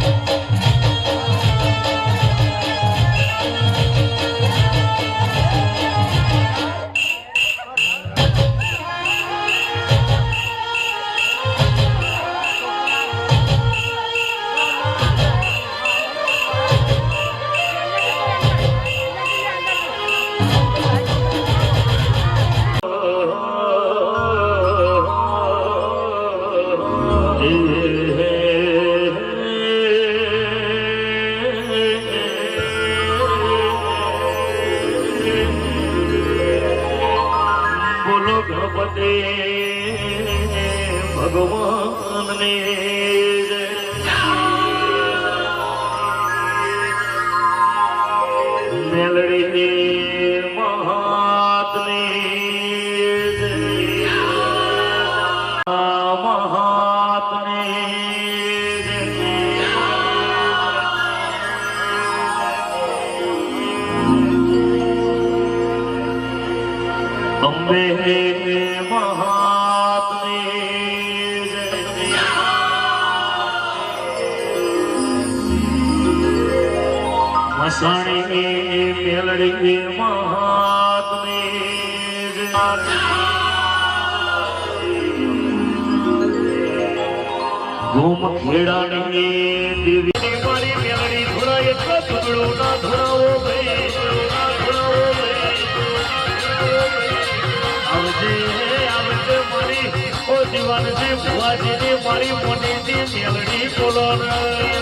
બોલો ગણપતિ ભગવાનને અંબે મહાત્મે મસાણી મેલડી મહાત્મે ગોમ ખેડાની દેવી મારી મેલડી થોડા તો ઝઘડો ના ધોરાવો ભાઈ દીવાનજી ભુવાજીની મારી મોટીની મેલડી બોલો ને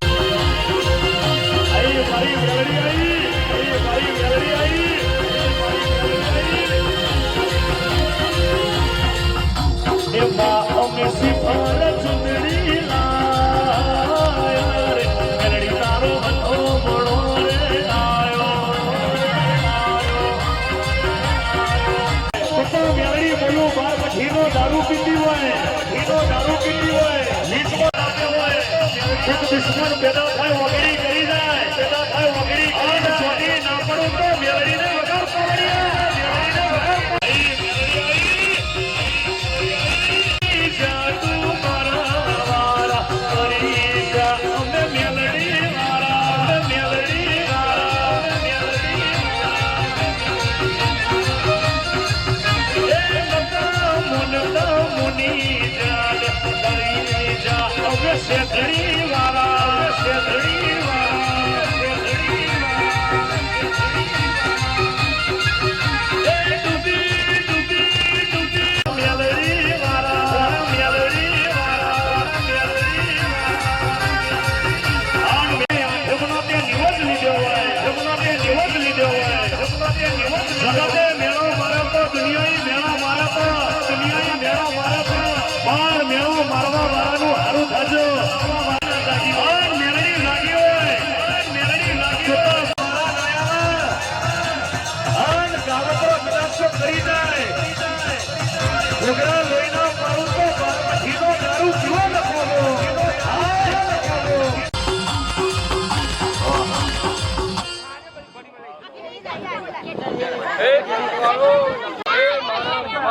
这是他的别刀他有我给你